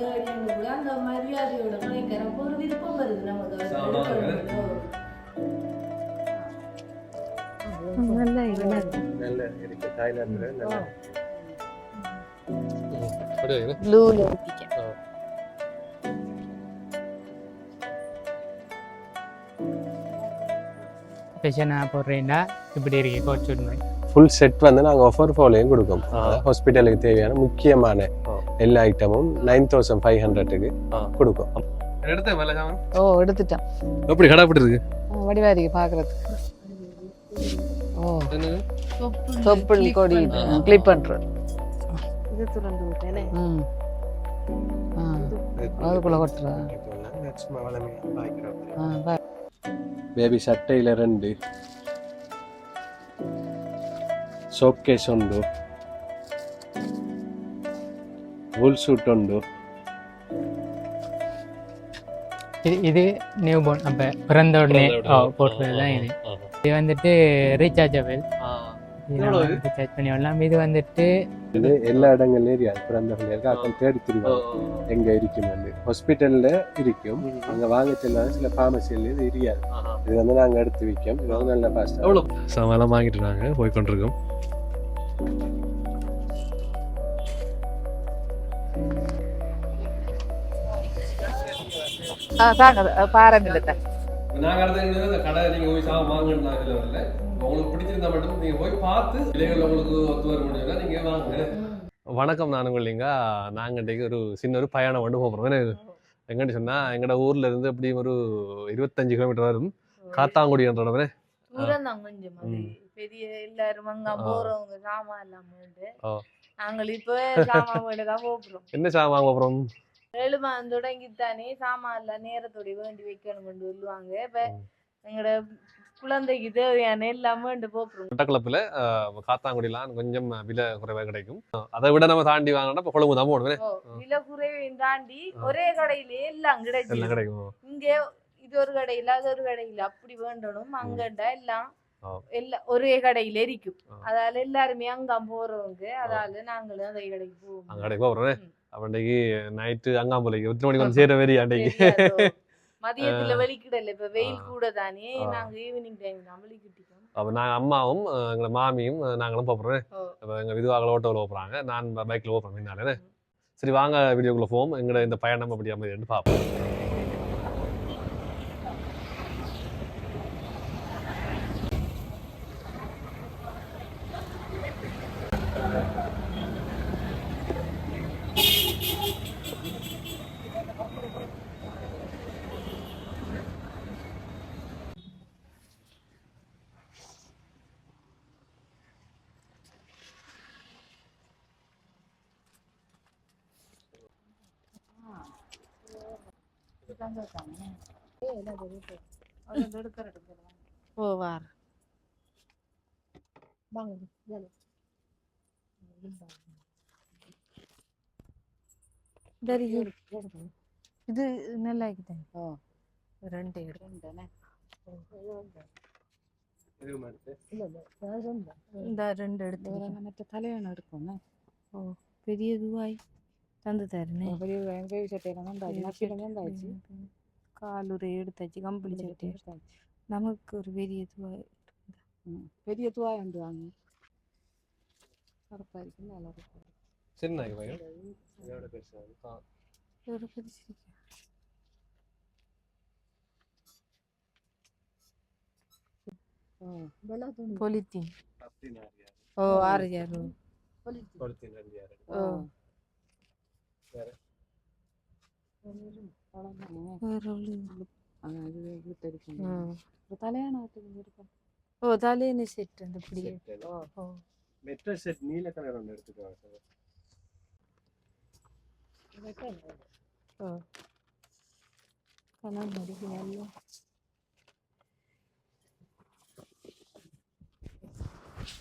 தேடி அங்க கூட அந்த மரியாதையோட கிடைக்கிறப்ப ஒரு விருப்பம் வருது நமக்கு. நல்ல நல்ல இருக்கு. தாய்லாந்துல நல்ல. ப்ளூல போடுறேன்டா. இப்படி இருக்கு கோச் உண்மை. ஃபுல் செட் வந்து நாங்க ஆஃபர் ஃபோலையும் கொடுக்கோம். ஹாஸ்பிட்டலுக்கு தேவையான முக்கியமான. எல்லா ஐட்டமும் நைன் தௌசண்ட் ஃபைவ் ஹண்ட்ரட்டுக்கு கொடுக்கும். ஓ எடுத்துட்டேன். எப்படி கடை வடிவா இருக்கு பாக்குறதுக்கு. ஓ. தொப்புள் கொட்டுறா. பேபி சட்டையில ரெண்டு. சோப்கேஸ் உண்டு. ವೂಲ್ ಸೂಟ್ ಉಂಡು இது இது நியூ போர்ன் அப்போ பிறந்த உடனே பிறந்த ஓ, உடனே. போட்டுறது தான் இது ஆ, இது வந்துட்டு ரீசார்ஜபிள் ஆ. எவ்வளவு இது? ரீசார்ஜ் பண்ணி விடலாம் இது வந்துட்டு இது எல்லா இடங்கள்லயும் இருக்கு பிறந்த பிள்ளைகளுக்கு அக்கம் தேடி திரிவாங்க எங்க இருக்கும் வந்து ஹாஸ்பிட்டல்ல இருக்கும் அங்க வாங்க செல்வாங்க சில ஃபார்மசியில் இது இருக்காது ஆஹா. இது வந்து நாங்க எடுத்து விற்கும் இது வந்து நல்ல ஃபாஸ்ட் எவ்வளவு சாமான்லாம் வாங்கிட்டு நாங்க போய் கொண்டிருக்கோம் தாங்க பாருங்க இல்ல நாங்க அடுத்த இந்த கடை நீங்க போய் சாமான் வாங்கணும் நாங்க வரல உங்களுக்கு பிடிச்சிருந்தா மட்டும் நீங்க போய் பார்த்து விலைகள் உங்களுக்கு ஒத்து வர முடியும்னா நீங்க வாங்க வணக்கம் நான் உங்களிங்க நாங்க இன்றைக்கு ஒரு சின்ன ஒரு பயணம் வந்து போகிறோம் எங்கன்னு சொன்னா எங்கட ஊர்ல இருந்து எப்படி ஒரு இருபத்தஞ்சு கிலோமீட்டர் வரும் அது ம். பெரிய எல்லாரும் அங்க. போறவங்க சாமான் எல்லாம். நாங்கள் இப்ப சாமான் தான் போகிறோம் என்ன சாமான் வாங்க போறோம் மாதம் தொடங்கித்தானே சாமான் எல்லாம் நேரத்தோட வேண்டி வைக்கணும்னு சொல்லுவாங்க இப்ப. எங்களோட குழந்தைக்கு தேவையான எல்லாம் வேண்டு போகிறோம் மட்டக்களப்பில் காத்தாங்குடிலாம் கொஞ்சம் விலை குறைவாக கிடைக்கும். அதை விட நம்ம தாண்டி வாங்கினா இப்போ கொழும்பு தான் ஓ, விலை குறைவையும் தாண்டி. ஒரே கடையிலே எல்லாம் எல்லாம் கிடைச்சு கிடைக்கும் இங்க இது ஒரு கடையில அது ஒரு கடையில அப்படி வேண்டணும். அங்கண்டா எல்லாம் ஆ. எல்லாம் ஒரே கடையில இருக்கும். அதால எல்லாருமே அங்க போறவங்க அதால நாங்களும் அந்த கடைக்கு போவோம். கடைக்கு போகிறோம் ம். அப்போ அன்றைக்கு நைட்டு அங்காம்புலைக்கு எத்தனை மணிக்கு வந்து சேர வெறி அன்றைக்கு. மதியத்துல. வெளிக்கிடல இப்ப வெயில். கூட தானே. நாங்க ஈவினிங் டைம் தான் வெளிக்கிட்டோம் அப்போ அம்மாவும் எங்களை மாமியும் நாங்களும் போகிறோம் ஓ. இப்போ எங்கள் விதுவாக ஓட்டோவில் போகிறாங்க நான் பைக்கில் போகிறேன் பின்னாலே சரி வாங்க வீடியோக்குள்ளே போவோம் எங்களோட இந்த பயணம் அப்படி அமைதின்னு பார்ப்போம் போவார் இது நல்லா இருக்குதேன் ரெண்டு இந்த ரெண்டு எடுத்து மற்ற தலையான எடுக்கணும் ஓ பெரிய இதுவாய் தந்து தருனே பெரிய பெரிய சட்டையில தான் நக்கிடம் தான் தாச்சு கால் ஒரு எடுத்தாச்சு கம்பளி சட்டை நமக்கு ஒரு பெரிய இதுவாய் பெரிய துவாய் வாங்க கருப்பா இருக்கு நல்லா இருக்கு சரி நாங்கள் பையன் ஒரு பிடிச்சிருக்கு வெள்ளா துணி பொலித்தீன் ஓ ஆறு ஆறு ஓ இருக்கும் ஓ தலையணி செட் அந்த இப்படியே ஓ. மெட்ரோ செட் நீல கலர் ஒன்று எடுத்துக்குவாங்க சார் ஓ. கணம் மடிக்கு நல்லா.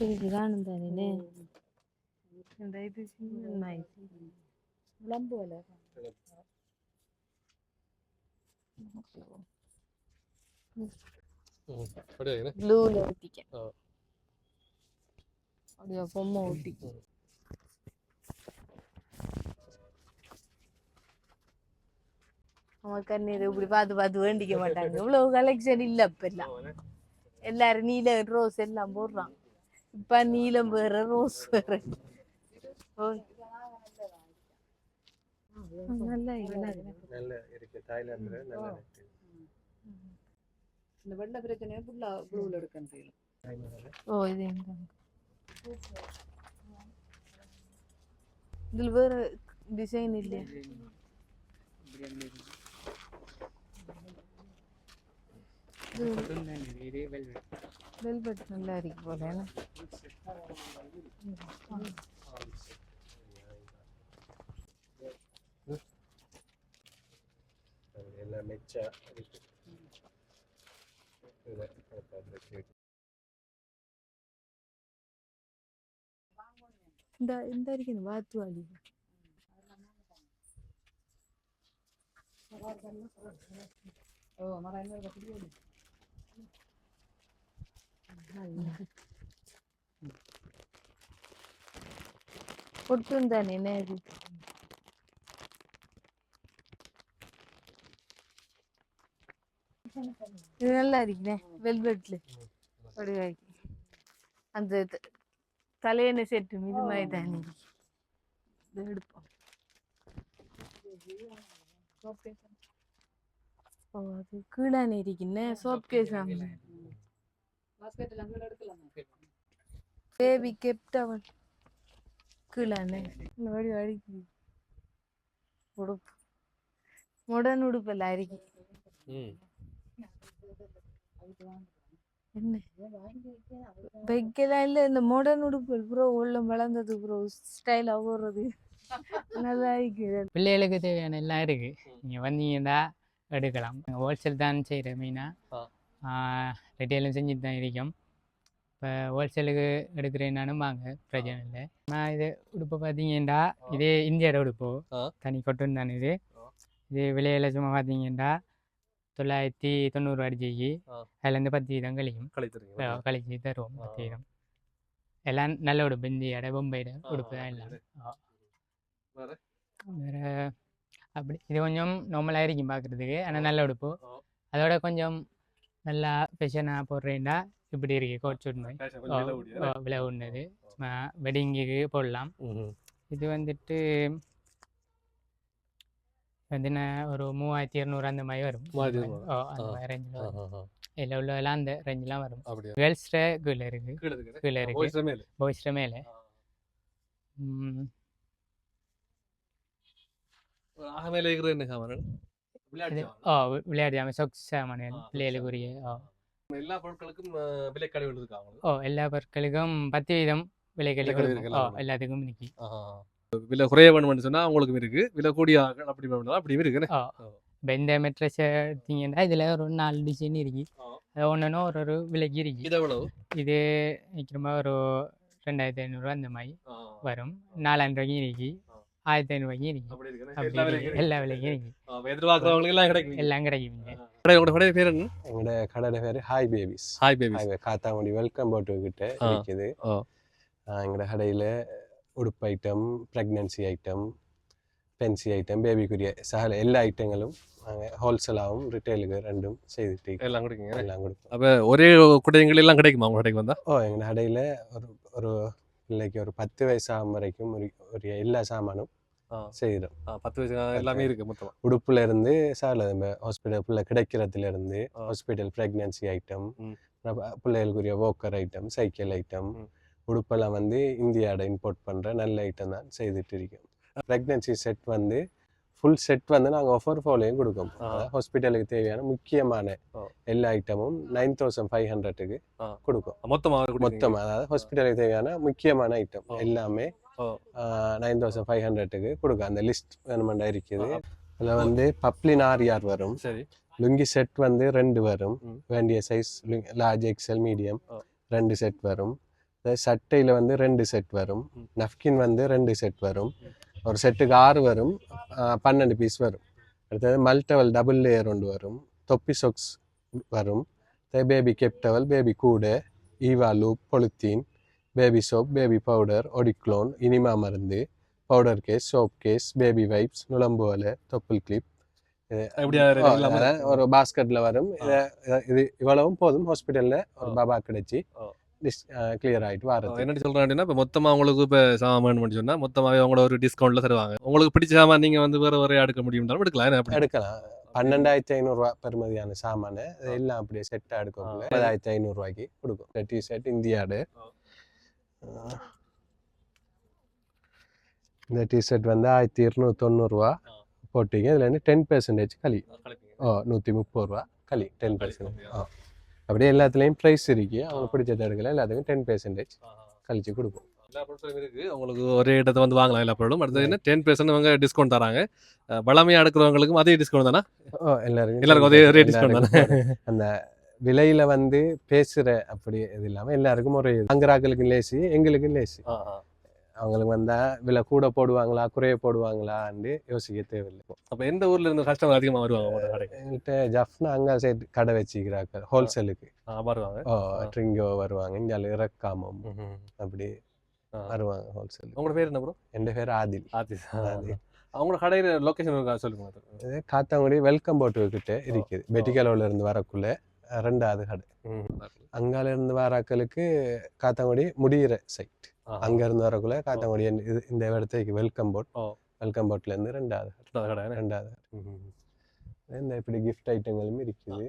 இதுதான் தானே இந்த இது சின்ன விளம்பு வேலை அப்படியே ப்ளூல ஊத்திக்க ஆ. அப்படியே பொம்மை ஊத்தி அவங்க கண்ணீர் இப்படி பார்த்து பார்த்து வேண்டிக்க மாட்டாங்க இவ்வளவு கலெக்ஷன் இல்ல இப்ப எல்லாம் எல்லாரும் நீல ரோஸ் எல்லாம் போடுறான் இப்ப நீலம் வேற ரோஸ் வேற ஓ. நல்லா நல்லா இருக்கு. தாய்லாந்துல நல்ல இருக்கு. இந்த வெள்ள பிரச்சனையை ஃபுல்லா ப்ளூல எடுக்கணும் ஓ இது எங்க? இதுல வேற டிசைன் இல்லையா? வெல்வெட் நல்லா இருக்கு போல எல்லாம் மெச்சா இருக்கு. இந்த இந்த இருக்கு வாத்து வாலி. ஓ மரம் என்ன என்ன இது இது நல்லா இருக்குண்ணே வெல்வெட்ல வடிவாக்கி. அந்த த- தலையணை செட்டு இது மாதிரி தானே இருக்கு. இது எடுப்போம். ஓ அது கீழானே இருக்குண்ணே சோப் கேஸ் பாஸ்கெட் எல்லாம் பேபி கெப்டவன் கீழானே இந்த வடி அடிக்குது உடுப்பு. முடன் உடுப்பு எல்லாம் இருக்கு என்ன? வைக்கலாம் இல்ல இந்த மாடர்ன் உடுப்பு ப்ரோ உள்ள வளர்ந்தது ப்ரோ ஸ்டைலா போடுறது நல்லா இருக்கு பிள்ளைகளுக்கு தேவையான எல்லாம் இருக்கு. நீங்கள் வந்தீங்கன்னா எடுக்கலாம். ஹோல்சேல் தான் செய்கிறேன் மெயினாக ரிட்டெயிலும் செஞ்சுட்டு தான் இருக்கோம். இப்போ ஹோல்சேலுக்கு எடுக்கிறேன் நானும் வாங்க பிரச்சனை இல்லை. நான் இது உடுப்பு பார்த்தீங்கன்னா இதே இந்தியாவோட உடுப்பு. தனி கொட்டன் தான் இது. இது விலையில சும்மா பார்த்தீங்கன்னா தொள்ளாயிரத்தி தொண்ணூறு அடிச்சிக்கு ஆ. அதுலேருந்து பத்து வீதம் கழிக்கும் கழிச்சு தருவோம் பத்து. வீதம். எல்லாம் நல்ல உடுப்பு இந்தியோட பொம்பையோட உடுப்பு தான் எல்லாம். வேற? அப்படி இது கொஞ்சம் நார்மலாக இருக்கும் பார்க்குறதுக்கு ஆனால் நல்ல உடுப்பு. அதோட கொஞ்சம் நல்லா ஃபெஷனாக போடுறேன்டா இப்படி இருக்கு கோட் சூட் மாதிரி விலை உண்டது வெட்டிங்குக்கு போடலாம். இது வந்துட்டு என்ன ஒரு மூவாயிரத்தி இரநூறு அந்த மாதிரி வரும். ஓ அந்த. மாதிரி ரேஞ்சில் வரும். இதில் உள்ளதெல்லாம் அந்த ரேஞ்செலாம் வரும் கேர்ள்ஸ்ட கீழே இருக்கு கீழே இருக்கு பாய்ஸ்ட மேலே. ஓ வி- விளையாட்டு ஜாமான் சொக்ஸ் சாமான் ஆ, socks பிள்ளைகளுக்குரிய ஓ எல்லா பொருட்களுக்கும் ஓ எல்லா பத்து வீதம் ஓ எல்லாம் எல்லாத்துக்கும் இன்னைக்கு விலை குறைய வேணும்னு சொன்னா அவங்களுக்கும் இருக்கு. விலை கூடிய அப்படி வேணும்னா அப்படி இருக்கு ஓ இப்போ இந்த மெட்ரஸ் எடுத்தீங்கன்னா இதில் ஒரு நாலு டிசைன் இருக்கு. அது ஒன்று ஒரு ஒரு விலைக்கு இருக்கு. இது எவ்வளவு? இது நிற்கிறமா ஒரு ரெண்டாயிரத்தி ஐநூறுரூவா அந்த மாதிரி வரும். நாலாயிரம் ரூபாய்க்கும் இருக்கு. ஆயிரத்தி ஐநூறுபாய்க்கும் இருக்கு. அப்படி எல்லா. விலைக்கும் இருக்கு. எதிர்பார்க்கறவங்களுக்கு எல்லாம் கிடைக்கும் எல்லாம் கிடைக்குங்க. கடை உங்களோட கடை பேர் என்ன? எங்களோட கடை பேர் hi babies hi baby hi Kattankudy welcome போட்டு கிட்ட ஆ. இருக்குது. ஆ. ஆஹ் எங்களோட கடையில் உடுப்பு item pregnancy item fancy item பேபிக்குரிய சகல எல்லா ஐட்டங்களும் நாங்கள் ஹோல்சேலாகவும் ரிட்டைலுக்கு ரெண்டும் செய்துட்டு. எல்லாம் கொடுக்குங்க எல்லாம் கொடுப்போம் அப்ப ஒரே குடைகள் எல்லாம் கிடைக்குமா உங்க கடைக்கு வந்தா ஓ எங்கள் கடையில் ஒரு ஒரு பிள்ளைக்கு ஒரு பத்து வயசு ஆகும் வரைக்கும் ஒரு ஒரு எல்லா சாமானும். செய்கிறோம் பத்து வயசு எல்லாமே இருக்கு மொத்தமா உடுப்புல இருந்து சால ஹாஸ்பிட்டல் பிள்ளை கிடைக்கிறதுல இருந்து ஆ. Hospital pregnancy item. பிள்ளைகளுக்குரிய walker item cycle item. உடுப்பெல்லாம் வந்து இந்தியாவோட இம்போர்ட் பண்ணுற நல்ல ஐட்டம் தான் செய்துட்டு இருக்கோம் ப்ரெக்னன்சி செட் வந்து ஃபுல் செட் வந்து நாங்கள் ஆஃபர் ஃபோலையும் கொடுக்கோம். ஹாஸ்பிட்டலுக்கு தேவையான முக்கியமான. எல்லா ஐட்டமும் நைன் தௌசண்ட் ஃபைவ் ஹண்ட்ரடுக்கு ஆ. கொடுக்கும் மொத்தமா மொத்தம் அதாவது ஹாஸ்பிட்டலுக்கு தேவையான முக்கியமான ஐட்டம். எல்லாமே. நைன் தௌசண்ட் ஃபைவ் ஹண்ட்ரடுக்கு கொடுக்கும் அந்த லிஸ்ட் வேணுமெண்டா இருக்குது. அதில் வந்து பப்ளின் ஆர்ஆர் வரும் சரி லுங்கி செட் வந்து ரெண்டு வரும். வேண்டிய size large X L medium. ரெண்டு செட் வரும் சட்டையில் வந்து ரெண்டு செட் வரும். ம். நஃப்கின் வந்து ரெண்டு செட் வரும். ஒரு செட்டுக்கு ஆறு வரும். பன்னெண்டு பீஸ் வரும். அடுத்தது மல்டவல் டபுள் லேயர் ஒன்று வரும். தொப்பி சொக்ஸ் வரும். பேபி கெப்டவல் பேபி கூடை ஈவா loop polythene baby soap baby powder eau de cologne enema மருந்து powder case soap case baby wipes நுழம்பு வலை தொப்புள் கிளிப் ஒரு பாஸ்கெட்ல வரும். இத- இவ்வளவும் போதும். ஹாஸ்பிட்டல்ல ஒரு. பாபா கிடைச்சி. ஆ. கிளியர் ஆயிட்டு வரது என்ன சொல்றேன் அப்படின்னா இப்போ மொத்தமா உங்களுக்கு இப்போ சாமான் வேணும்னு சொன்னா மொத்தமாவே அவங்கள ஒரு டிஸ்கவுண்ட்ல தருவாங்க. உங்களுக்கு பிடிச்ச சாமான் நீங்க வந்து வேற வேற எடுக்க முடியும்னாலும் எடுக்கலாம். எடுக்கலாம். பன்னெண்டாயிரத்தி ஐநூறுரூவா பெறுமதியான சாமானு. எல்லாம் அப்படியே செட்டாக எடுக்கக்குள்ள ஆ. முப்பதாயிரத்தி ஐநூறுரூவாய்க்கு கொடுக்கும். இந்த டிஷர்ட் இந்தியாடு. இந்த டிஷர்ட் வந்து ஆயிரத்தி இருநூத்தி தொண்ணூறுரூவா. போட்டீங்க. இதுல இருந்து டென் பெர்சன்டேஜ் களி ஓ நூற்றி முப்பது ரூபா களி டென் களி, பெர்சன்ட் okay. ஆ. அப்படியே எல்லாத்துலேயும் ப்ரைஸ் இருக்கு. அவங்க பிடிச்சது எடுக்கல எல்லாத்துக்கும் டென் பெர்சன்டேஜ் கழிச்சு கொடுப்போம். எல்லா பொருட்களும் இருக்கு. உங்களுக்கு ஒரே இடத்த வந்து வாங்கலாம் எல்லா பொருளும். அடுத்தது என்ன? டென் பெர்சன்ட் அவங்க டிஸ்கவுண்ட் தராங்க. பழமையா எடுக்கிறவங்களுக்கும் அதே டிஸ்கவுண்ட் தானே? எல்லாருக்கும் எல்லாருக்கும் ஒரே ஒரே டிஸ்கவுண்ட் தானே? அந்த விலையில வந்து பேசுற அப்படி இது இல்லாம எல்லாருக்கும் ஒரு அங்கராக்களுக்கும் லேசி எங்களுக்கும் லேசி. அவங்களுக்கு வந்தா விலை கூட போடுவாங்களா குறைய போடுவாங்களான்னு யோசிக்க தேவையில்லை. அப்ப எந்த ஊர்ல இருந்து கஸ்டமர் அதிகமா வருவாங்க எங்கள்கிட்ட ஜஃப்னா அங்க சைடு கடை வச்சுக்கிறாங்க ஹோல்சேலுக்கு. வருவாங்க. ஓ ட்ரிங்கோ வருவாங்க இங்கே இறக்காமம் அப்படி. வருவாங்க ஹோல்சேல் உங்களோட பேர் என்ன ப்ரோ என் பேர் ஆதில். ஆதிஸ் ஆதில். அவங்களோட கடையில லொகேஷன் சொல்லுங்க காத்தாங்குடி வெல்கம் போட்டு கிட்ட இருக்குது. பெட்டிக்கலோல இருந்து வரக்குள்ள ரெண்டாவது கடை. அங்கால இருந்து வராக்களுக்கு காத்தாங்குடி முடியிற சைட் அங்க இருந்து வரக்குள்ள காத்தாங்குடி இந்த- இது இந்த இடத்துக்கு வெல்கம் போட். வெல்கம் போட்ல இருந்து ரெண்டாவது ரெண்டாவது இந்த இப்படி கிஃப்ட் ஐட்டங்களும் இருக்குது.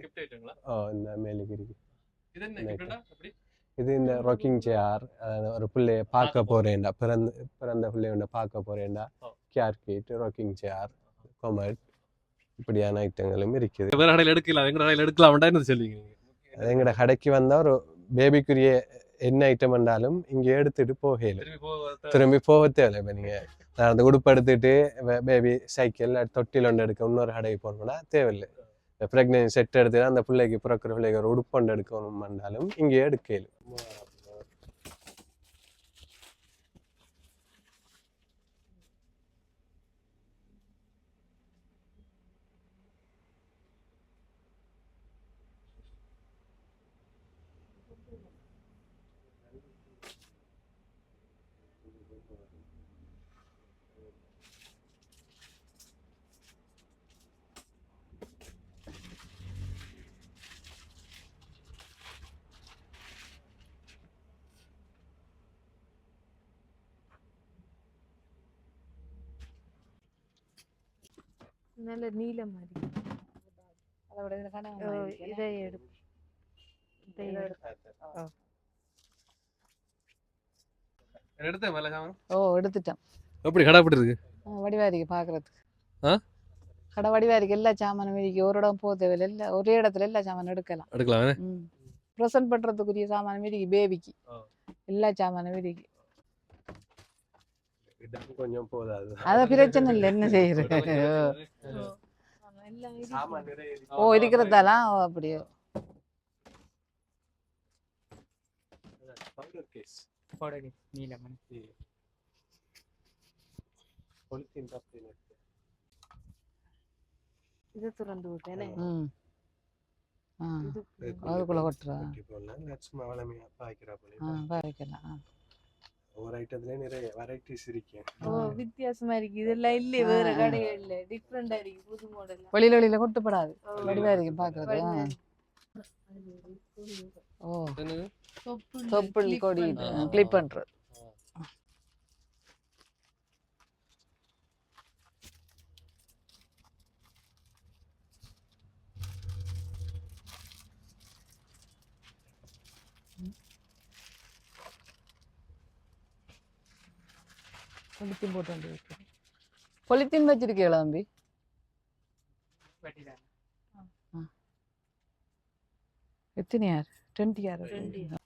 ஓ இந்த மேலுக்கு இருக்கு. இது இந்த ராக்கிங் சேர் ஒரு பிள்ளைய பார்க்க போறேன்டா. பிறந்த பிறந்த பிள்ளையோட பார்க்க போறேன்டா. Care cot rocking chair commode இப்படியான ஐட்டங்களும் இருக்குது. வேற கடையில எடுக்கலாம் எங்க கடையில எடுக்கலாம்டா என்ன சொல்லுவீங்க? எங்கட கடைக்கு வந்தா ஒரு பேபிக்குரிய என்ன ஐட்டம் என்றாலும் இங்க எடுத்துட்டு போகல திரும்பி போக தேவையில்லை இப்போ நீங்க. நான் அந்த உடுப்பு எடுத்துட்டு பேபி சைக்கிள் தொட்டில் ஒன்று எடுக்க இன்னொரு கடைக்கு போகணும்னா தேவையில்லை. இந்த ப்ரெக்னென்சி செட் எடுத்துட்டு அந்த பிள்ளைக்கு பிறக்கிற பிள்ளைக்கு ஒரு உடுப்பு ஒன்று எடுக்கணும் என்றாலும் இங்கே எடுக்கல நல்ல நீலம் மாதிரி. அதோட? இதை எடுப்பு சாமான் ஓ. எடுத்துட்டேன். எப்படி கடை எப்படி இருக்கு? வடிவா இருக்கு பாக்குறதுக்கு? கடை வடிவா இருக்கு எல்லா சாமானும் இருக்கு ஒரு இடம் போக தேவையில்லை. எல்லா ஒரே இடத்துல எல்லா சாமானும் எடுக்கலாம். எடுக்கலாம்? ப்ரெசன்ட் பண்றதுக்குரிய சாமானும் இருக்கு பேபிக்கு. எல்லா சாமானும் இருக்கு கொஞ்சம் போதாது அத பிரச்சனை இல்லை என்ன செய்யறது. ஓ இருக்கிறதாலாம் அப்படியே. போடடி நீலமணி Polythene தப்பு இல்லை. இதை திறந்து விட்டேனே ம் அதுக்குள்ள கொட்டுறா சும்மா வளமையா பாய்க்கிறா போல. ஆ ஒவ்வொரு ஐட்டத்துலயும் நிறைய வெரைட்டிஸ் இருக்கு. ஓ வித்தியாசமா இருக்கு. இதெல்லாம் இல்ல வேற கடைகள்ல டிஃப்ரெண்டா இருக்கு புது மாடல் வெளியில வெளியில கொட்டுப்படாது. வடிவா இருக்கு பாக்குறது. ஓ. தொப்புள் கொடி. கிளிப் பண்றது. பொலித்தீன் போட்டு வந்து வைக்கிறேன் பொலித்தீன் வச்சிருக்கீங்களா தம்பி? எத்தனை யார்? டுவெண்ட்டி யார்? 20.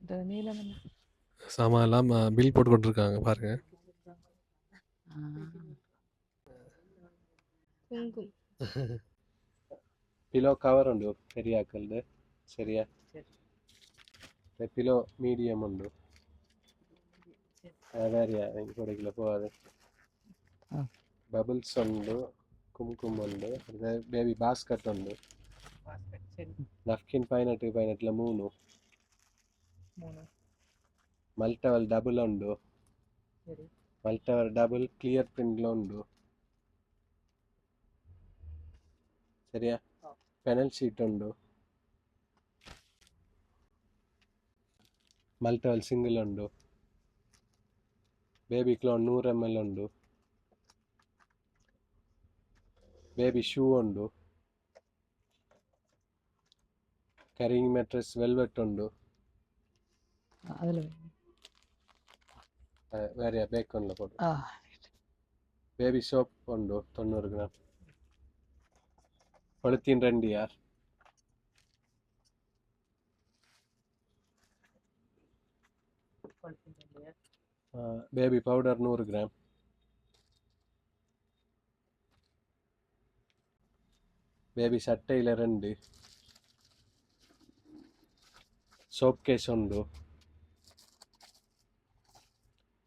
இந்த நீலம் என்ன? சாமான் எல்லாம் பில் போட்டு கொண்டிருக்காங்க பாருங்க కుంకుమ పిలో కవర్ ఉండు పెరియ ఆకలిది సరియా పిలో మీడియం ఉండు వేరియా ఇంకోటికి పోవాలి బబుల్స్ ఉండు కుంకుమ ఉండు బేబీ బాస్కెట్ ఉండు నఫ్కిన్ పైన పైన ఇట్లా మూను ಮಲ್ಟವಲ್ ಡಬಲ್ ಉಂಡು சரி ಮಲ್ಟವಲ್ ಡಬಲ್ ಕ್ಲಿಯರ್ ಪ್ರಿಂಟ್ಲ ಉಂಡು ಸರಿಯಾ ಹಾ. ಪೆನಲ್ ಶೀಟ್ ಉಂಡು ಮಲ್ಟವಲ್ ಸಿಂಗಲ್ ಉಂಡು ಬೇಬಿ ಕ್ಲೋನ್ ನೂರು ಎಮ್ ಎಲ್ ಉಂಡು ಬೇಬಿ ಶೂ ಉಂಡು ಕರಿಂಗ್ ಮೆಟ್ರೆಸ್ ವೆಲ್ವೆಟ್ ಉಂಡು அதில் ಅಹ್, ಬೇರೆ ಬೇಕು ಅನ್ಲ ಕೊಡು ஆ ಬೇಬಿ ಸೋಪ್ ಉಂಡು ತೊನ್ನೂರು ಗ್ರಾಮ್ ಕೊಳತಿನ ರಂಡಿಯ ಬೇಬಿ ಪೌಡರ್ ನೂರು ಗ್ರಾಮ್ ಬೇಬಿ ಸಟ್ಟೆಯಿಲ ರೆಂಡು ಸೋಪ್ ಕೇಸ್ ಉಂಡು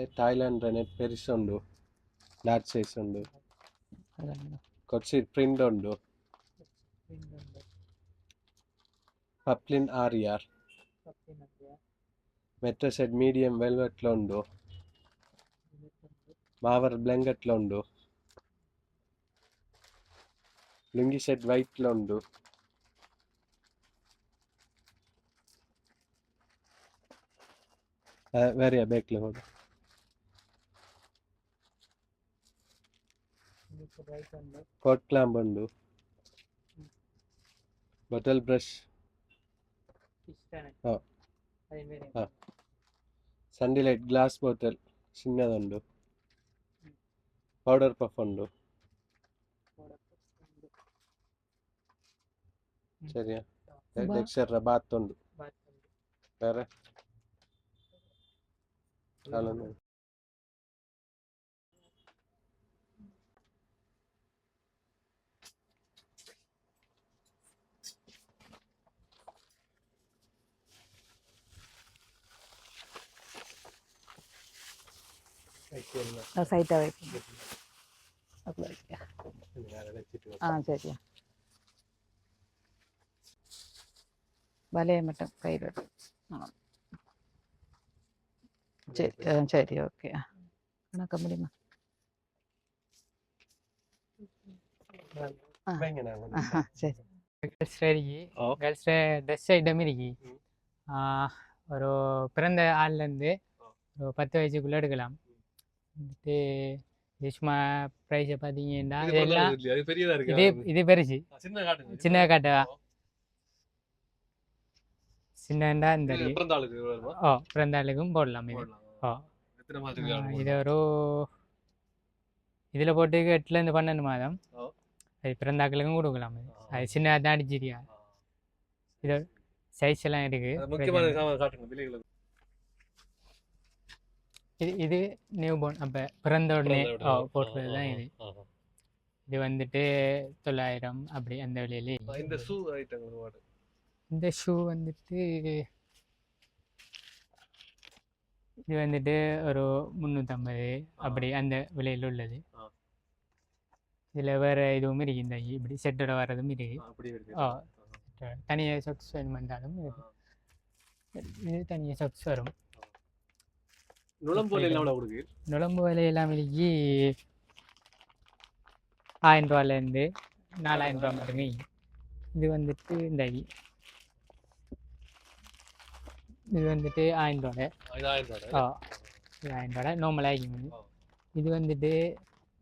ಮತ್ತೆ ಥಾಯ್ಲೆಂಡ್ ನೆಟ್ ಪೆರಿಸ್ ಉಂಡು ಲಾರ್ಜ್ ಸೈಜ್ ಉಂಡು ಕೊಚ್ಚಿ ಪ್ರಿಂಟ್ ಉಂಡು ಪಪ್ಲಿನ್ ಆರ್ ಯಾರ್ మెట్రో సెట్ మీడియం వెల్వెట్లో ఉండు మావర్ బ్లాంకెట్లో ఉండు లుంగి సెట్ వైట్లో ఉండు వేరే బేక్లో కూడా కోట్ క్లాంప్ అండు. బటల్ బ్రష్ సండీ లైట్ గ్లాస్ బాటిల్ చిన్నదండు. పౌడర్ పఫ్ అండు. సరియా బాత్ ఉండు వేరే చాలా சைட்டாக வைக்கணும் அதில் வைக்க ஆ சரியா வலையை மட்டும் கையில் ஆ சரி ஆ, சரி ஓகே கணக்க முடியுமா ஆ சரி கேர்ள்ஸ் இருக்கு ஓ. கேர்ள்ஸ் ட்ரெஸ் ஐட்டம் இருக்கு ம். ஆ, ஒரு பிறந்த வந்துட்டு சும்மா ப்ரைஸை பார்த்தீங்கன்னா இது இது பெருசு. சின்ன காட்டவா சின்னண்டா இந்த ஓ பிறந்த ஆளுக்கும் போடலாம் இது. ஓ இது? ஒரு இதில் போட்டு எட்டுலேருந்து பன்னெண்டு மாதம். அது பிறந்தாக்களுக்கும் கொடுக்கலாம். அது சின்ன தான் அடிச்சிரியா இது சைஸ் எல்லாம் இருக்கு அது முக்கியமான சாமான் காட்டுங்க விலைகள் இது இது நியூ போர்ன் அப்போ பிறந்த உடனே ஆ, தான் இது. இது வந்துட்டு தொள்ளாயிரம் அப்படி அந்த விலையிலே இந்த ஷூ ஐட்டங்கள் இந்த ஷூ வந்துட்டு இது வந்துட்டு ஒரு முந்நூற்றம்பது அப்படி அந்த விலையில் உள்ளது. இதில் வேறு இதுவும் இருக்கு இந்த இப்படி செட்டோட வர்றதும் இருக்கு. ஆ. தனியாக சொக்ஸ் வேணுமென்றாலும் இருக்கு. இது தனியாக சொக்ஸ் வரும். நுழம்போல எல்லாம் எவ்வளவு கொடுக்கு நுழம்பு விலையெல்லாம் விலைக்கு ஆயிரம் ரூபாலேருந்து நாலாயிரம் ரூபா மட்டுமே. இது வந்துட்டு இந்த. இது வந்துட்டு ஆயிரம் ரூபாய் ஆ இது ஆயிரம் ரூபாய் நார்மலாக ஆகிங்க ஆ. இது வந்துட்டு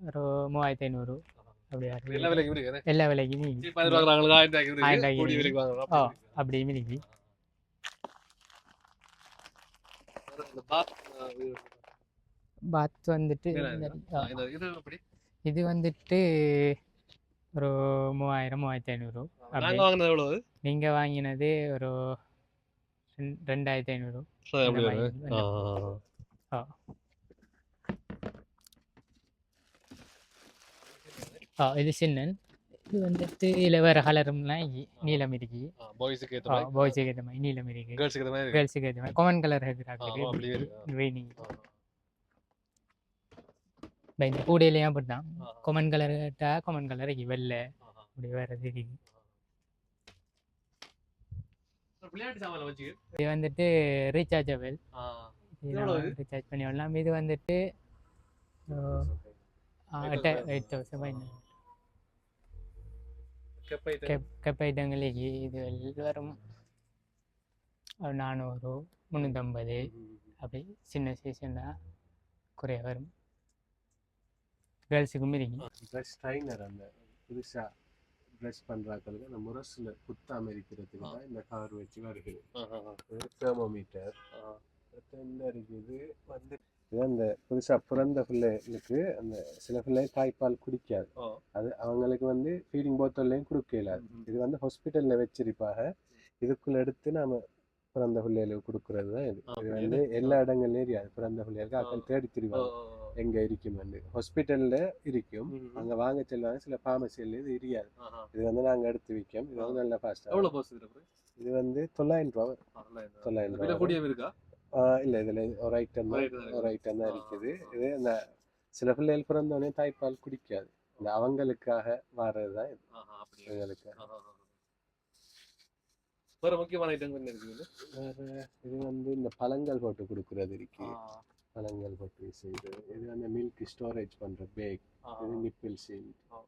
ஒரு மூவாயிரத்தி ஐநூறு. அப்படி எல்லா. விலைக்கும் ஆயிரம் ரூபாய்க்கு பாத் வந்துட்டு இதா வந்துட்டு ஒரு மூவாயிரம் மூவாயிரத்தி ஐநூறு. வாங்கினது எவ்வளவு? நீங்க வாங்கினது ஒரு ரெண்- ரெண்டாயிரத்தி ஐநூறு. ஆ. ஆ இது சின்னன். இது வந்துட்டு இதில் வேறு கலரும்லாம் நீலம் இருக்கு boys-க்கு ஏத்த மாதிரி. பாய்ஸுக்கு ஏற்ற மாதிரி நீலம் இருக்கு girls-க்கு ஏத்த மாதிரி. இருக்கு. கேர்ள்ஸுக்கு ஏற்ற மாதிரி காமன் கலர் இருக்கு. வெயினி ஆ, இந்த கூடையிலையும் அப்படிதான். காமன் கலர் கேட்டா காமன் கலர் வெள்ளை. ஆ. அப்படி வேறு இருக்கு. சாமான் வச்சுக்க. இது வந்துட்டு ரீசார்ஜபிள் இது ரீசார்ஜ் பண்ணி விடலாம். இது வந்துட்டு எயிட் தௌசண்ட் கெப்பை இது. ஒரு நானூறு முந்நூற்றம்பது அப்படி சின்ன சீசன் தான் குறைய வரும். கேர்ள்ஸுக்கும் இருக்கு ப்ரஷ் ட்ரைனர் அந்த புதுசா ப்ரஷ் பண்றாக்களுக்கு அந்த முரசுல குத்தாம இருக்கிறதுக்கு தான் இந்த கவர் வச்சு வருகிறது. தெர்மோமீட்டர் ஆ. என்ன இருக்குது வந்து அந்த புதுசா பிறந்த பிள்ளைகளுக்கு அந்த சில பிள்ளை தாய்ப்பால் குடிக்காது. அது அவங்களுக்கு வந்து ஃபீடிங் போத்தல்லையும் கொடுக்க இயலாது இது வந்து ஹாஸ்பிட்டல்ல வச்சிருப்பாங்க. இதுக்குள்ள எடுத்து நாம பிறந்த பிள்ளைகளுக்கு கொடுக்கறது தான் இது. இது வந்து எல்லா இடங்கள்லயும் இருக்காது. பிறந்த பிள்ளைகளுக்கு அக்கள் தேடி திரிவாங்க. எங்க இருக்கும் ஹாஸ்பிட்டல்ல இருக்கும். அங்க வாங்க செல்வாங்க. சில ஃபார்மசியில் இது இருக்காது. இது வந்து நாங்க எடுத்து விற்கும். இது வந்து நல்ல ஃபாஸ்ட்டாக? இது வந்து தொள்ளாயிரம் ரூபா. தொள்ளாயிரம் ரூபா இல்ல இதுல ஒரு ஐட்டம் தான் ஒரு ஐட்டம் தான் இருக்குது. இது இந்த சில பிள்ளைகள் பிறந்தோடனே தாய்ப்பால் குடிக்காது இந்த அவங்களுக்காக வர்றது தான் இது ஆஹா. வேற முக்கியமான ஐட்டம் என்ன இருக்குது? வேற இது வந்து இந்த பழங்கள் போட்டு கொடுக்கறது இருக்கு பழங்கள் போட்டு செய்யுது இது வந்து மில்க் ஸ்டோரேஜ் பண்ற பேக் இது நிப்பிள் சீல் ஆ.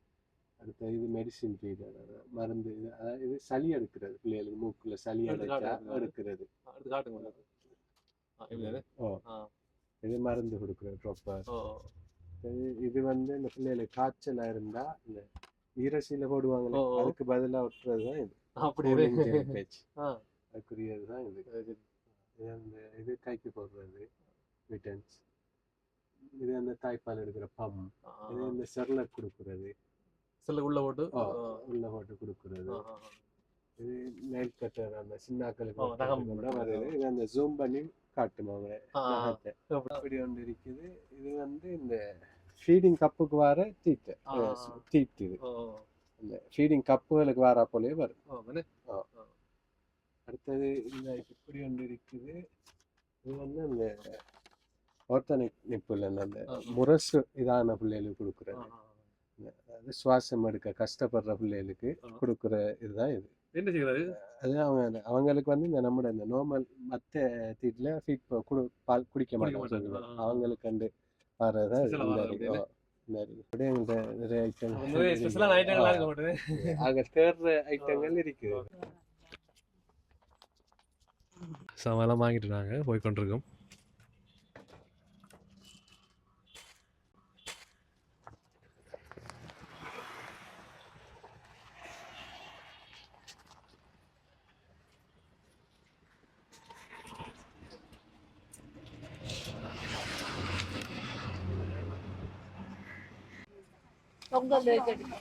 அடுத்து இது மெடிசின் பீரியட் மருந்து இது அதாவது இது சளி எடுக்கிறது பிள்ளைகளுக்கு மூக்குல சளி அடைச்சா. எடுக்கிறது ஆ, எடுத்து காட்டுங்க உங்களுக்கு. ஆ, இப்படிதானே? ஓ. இது மருந்து கொடுக்குறது ட்ராப்பர் இது வந்து இந்த பிள்ளைகளுக்கு காய்ச்சலா இருந்தா இந்த ஓ, ஓ. அதுக்கு பதிலா ஒட்டுறது தான் இது அப்படி. அதுக்குரியது தான் இது. இது அந்த இது கைக்கு போடுறது விட்டன்ஸ் இது அந்த தாய்ப்பால் எடுக்கிற பம் இது இந்த செர்லக் கொடுக்குறது சில உள்ள போட்டு உள்ள போட்டு கொடுக்குறது. இது நைல் கட்டர் அந்த சின்னாக்களுக்கு வருது இது அந்த ஜூம் பண்ணி காட்டும் நகத்தை. அப்படி. ஒன்று இருக்குது இது வந்து இந்த ஃபீடிங் கப்புக்கு வர தீட்டு. தீட்டு இது இந்த ஃபீடிங் கப்புகளுக்கு வர போலயே வரும்? அடுத்தது இந்த இப்படி ஒன்று இருக்குது இது வந்து அந்த ஆர்த்தனிக் நிப்பிள் அந்த. முரசு இதான பிள்ளைகளுக்கு கொடுக்குறது ஆ, ஆ. அது சுவாசம் எடுக்க கஷ்டப்படுற பிள்ளைகளுக்கு. கொடுக்குற இதுதான் இது என்ன செய்யறாரு அது அவங்க அவங்களுக்கு வந்து இந்த நம்மளோட இந்த நார்மல் மற்ற தீட்டில் ஃபீட் குடு பால் குடிக்க மாட்டாங்க. அவங்களுக்கு கண்டு வர்றதா Special ஆ இந்த வர்றது இருக்கு. ஓ, இந்த இருக்கு. அப்படியே எங்கள்கிட்ட நிறைய ஐட்டம் நிறைய ஸ்பெஷலான ஐட்டங்கள்லாம் இருக்க மாட்டேது அங்கே தேடுற ஐட்டங்கள் இருக்குது சாமான்லாம் வாங்கிட்டு நாங்கள் போய் கொண்டிருக்கோம் பொங்கல் வச்சுட்டு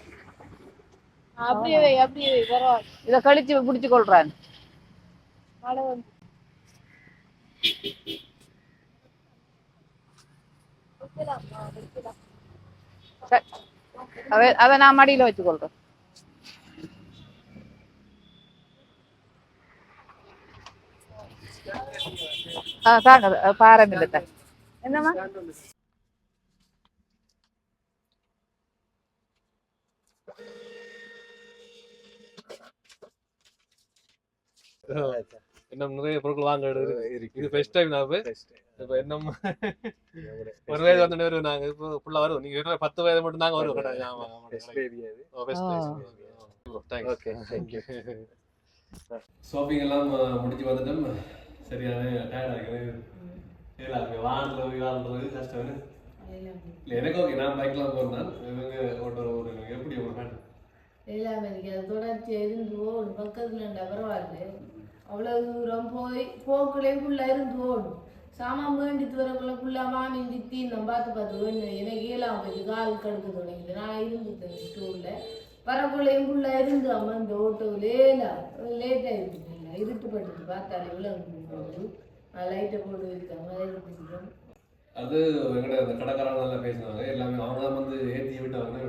அப்படியே அப்படியே பரவாயில்ல. இதை கழிச்சு பிடிச்சு கொள்றான். மழை வந்து. அதை நான் மடியில வச்சு கொள்றேன். ஆ தாங்க பாருங்க இல்லை என்னம்மா? இன்னும் நிறைய பொருட்கள் வாங்க இருக்கு. இது ஃபர்ஸ்ட் டைம் நான் இப்போ இன்னும் ஒரு வயது. வந்து வருவோம் நாங்கள் இப்போ ஃபுல்லாக வருவோம். நீங்கள் இருக்கிற பத்து வயது மட்டும் நாங்கள் வருவோம். thank you. ஷாப்பிங் எல்லாம் முடிஞ்சு வந்துட்டோம் சரியான டயர்டாக இருக்குது இல்லை வாங்குறது போய் வாங்குறது கஷ்டம் இல்லை எனக்கு ஓகே நான் பைக்லாம் போகிறேன் இவங்க ஓட்டுற ஒரு எப்படி ஒரு ஃபேன் எல்லாம் தொடர்ச்சி இருந்து பக்கத்துல பரவாயில்ல அவ்வளவு தூரம் போய் ஃபுல்லா இருந்து ஓடும். சாமான் வேண்டிட்டு வரக்குள்ள ஃபுல்லாக வாங்கி சித்தி நான் பார்த்து பார்த்து வேணும் எனக்கு ஏழாம் போய் கால் கடுக்க தொடங்கிது நான் இருந்துட்டேன் ஸ்டூலில் வரக்குள்ளையும் ஃபுல்லாக இருந்து அம்மா இந்த ஓட்டோ லேலா லேட்டாக இருந்துட்டு இருட்டுப்பட்டு பார்த்தாலே விளங்கு நான் லைட்டை போட்டு வைக்காம இருந்துக்கிறோம் அது எங்கட அந்த கடைக்காரங்க எல்லாம் பேசினாங்க எல்லாமே அவங்க தான் வந்து ஏற்றி விட்டாங்க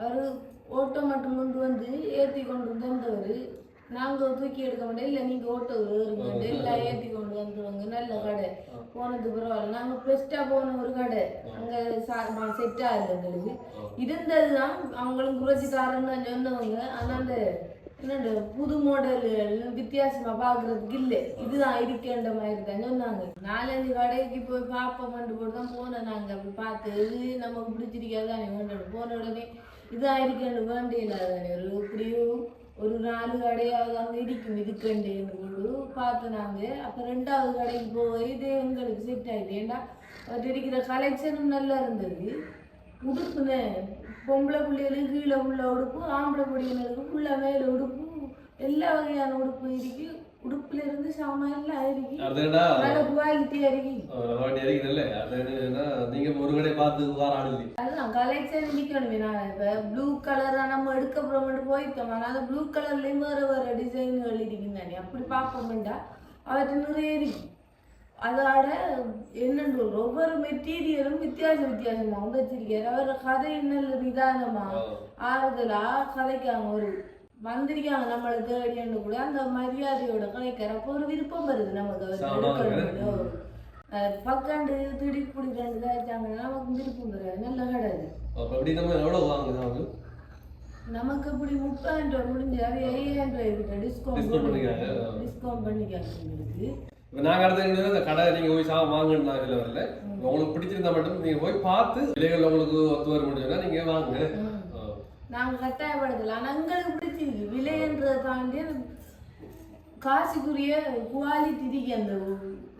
அவர் ஓட்டோ மட்டும் கொண்டு வந்து ஏற்றி கொண்டு வந்தவர் நாங்கள் தூக்கி எடுக்க மாட்டோம். இல்லை நீங்கள் ஓட்டோ ஏறுங்க. எல்லாம் ஏற்றி கொண்டு வந்துருவாங்க. நல்ல கடை. போனது பரவாயில்ல. நாங்கள் பெஸ்ட்டாக போன ஒரு கடை. அங்கே செட்டாக இல்லை எங்களுக்கு. இருந்தது தான் அவங்களும் குறைச்சி தரேன்னு சொன்னவங்க. ஆனால் அந்த என்னண்டு புது மாடல்கள் வித்தியாசமாக பார்க்குறதுக்கு இல்லை. இதுதான் இருக்கின்ற மாதிரி தான் சொன்னாங்க. நாலஞ்சு கடைக்கு போய் பார்ப்போம்ட்டு போட்டு தான் போனோம் நாங்கள் அப்படி பார்த்து நமக்கு பிடிச்சிருக்காது தானே வேண்டணும் போன உடனே இதான் இருக்கேன்னு வேண்டிய தானே ஒரு இப்படியும் ஒரு நாலு கடையாவது அங்கே இடிக்கும் இதுக்கண்டேன்னு போட்டு பார்த்து நாங்கள் அப்போ ரெண்டாவது கடைக்கு போய் இது எங்களுக்கு செட் ஆகிட்டு ஏன்னா அது இருக்கிற கலெக்ஷனும் நல்லா இருந்தது. உடுப்புன்னு பொம்பளை பிள்ளைகளுக்கு கீழே உள்ள உடுப்பு ஆம்பளை பிள்ளைகளுக்கு உள்ள மேலே உடுப்பு எல்லா வகையான உடுப்பு இருக்குது கலராக நம்ம எடுக்க போகிறோம்னு போயிட்டோம் ஆனால் அந்த ப்ளூ கலர்லேயும் வேறு வேறு டிசைன்கள் இருக்குங்க தானே அப்படி பார்ப்போம்டா அவற்றை நிறைய இருக்கு அதோட என்னன்னு ஒவ்வொரு மெட்டீரியலும் வித்தியாசம் வித்தியாசமாக வச்சிருக்காரு அவர் கதை நல்ல நிதானமா ஆறுதலா கதைக்காங்க ஒரு வந்திருக்காங்க. நம்மளை தேடின்னு கூட அந்த மரியாதையோட கதைக்கிற அப்போ ஒரு விருப்பம் வருது நமக்கு. பக்காண்டு திடி பிடி ரெண்டு காய்ச்சாங்கன்னா நமக்கு விருப்பம் வராது. நல்ல கடை அது. அப்ப எப்படி நம்ம எவ்வளவு வாங்குது அவங்க நமக்கு இப்படி முப்பதாயிரம் ரூபாய் முடிஞ்சு அது ஐயாயிரம் ரூபாய் டிஸ்கவுண்ட். டிஸ்கவுண்ட் பண்ணிக்காங்க இப்ப நாங்க அடுத்த அந்த கடை நீங்க போய் சாமான் வாங்கணும் நான் இதுல வரல. உங்களுக்கு பிடிச்சிருந்தா மட்டும் நீங்க போய் பார்த்து விலைகள் உங்களுக்கு ஒத்து வர முடியும்னா நீங்க வாங்க. ஆ. நாங்க கட்டாயப்படுத்தல. ஆனா எங்களுக்கு பிடிச்சிருக்கு விலைன்றதை தாண்டி காசுக்குரிய குவாலிட்டி இருக்கு அந்த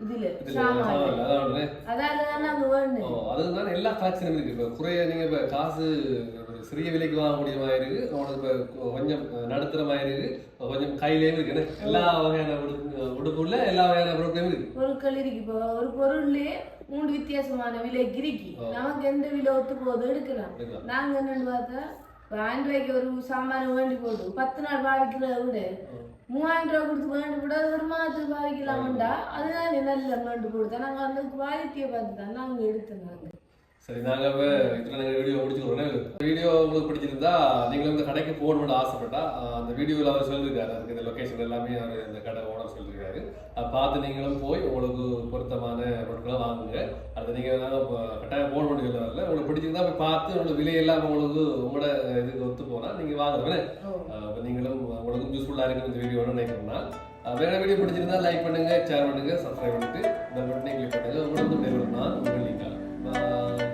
இதுல அதால தான் நாங்க வேணும். அதுதான் எல்லா கலெக்ஷனும் இருக்கு. இப்போ குறைய நீங்க இப்போ காசு சிறிய விலைக்கு வாங்கக்கூடிய மாதிரி இருக்கு. உங்களுக்கு இப்போ கொஞ்சம் நடுத்தர மாதிரி இருக்கு. கொஞ்சம் கையிலேயும் இருக்கு? எல்லா வகையான உடுப்பு உடுப்புல எல்லா வகையான பொருட்களும் இருக்கு. பொருட்கள் இருக்கு. இப்போ ஒரு பொருள்லயே மூணு வித்தியாசமான விலைக்கு இருக்கு. நமக்கு எந்த விலை ஒத்து போகுது? எடுக்கலாம். எடுக்கலாம். நாங்க என்னன்னு பார்த்தா ரூபாய்க்கு ஒரு சாமான் வேண்டி போட்டு பத்து நாள் பாவிக்கிறத விட மூவாயிரம் ரூபாய் கொடுத்து வேண்டி அது ஒரு மாதத்துக்கு பாவிக்கலாம்டா. அதுதான் நல்ல வேண்டு கொடுத்தா நாங்கள் அந்த குவாலிட்டியை பார்த்து தான் நாங்கள் எடுத்தோம் நாங்கள் சரி நாங்க இப்போ இதில் நாங்கள் வீடியோ முடிச்சுக்கிறோம் வீடியோ உங்களுக்கு பிடிச்சிருந்தா நீங்களும் இந்த கடைக்கு போகணும்னு ஆசைப்பட்டா அந்த வீடியோவில் அவர் சொல்லியிருக்காரு அதுக்கு இந்த லொக்கேஷன் எல்லாமே அவர் இந்த கடை ஓனர் அதை பார்த்து நீங்களும் போய் உங்களுக்கு பொருத்தமான பொருட்களை வாங்குங்க. அது நீங்கள் கட்டாயம் போட முடியல வரல. உங்களுக்கு பிடிச்சிருந்தா போய் பார்த்து உங்களுக்கு விலையெல்லாம் உங்களுக்கு உங்களோட இதுக்கு ஒத்து போனால் நீங்கள் வாங்குறேன் இப்போ நீங்களும் உங்களுக்கு யூஸ்ஃபுல்லாக இருக்கும் இந்த வீடியோன்னு நினைக்கிறேன்னா ஆஹ் வேற வீடியோ பிடிச்சிருந்தா லைக் பண்ணுங்க ஷேர் பண்ணுங்க சப்ஸ்கிரைப் பண்ணிட்டு இந்த பட்டனை கிளிக் பண்ணுங்க. உங்களுக்கு நான் உங்கள் லிங்கா. பாய்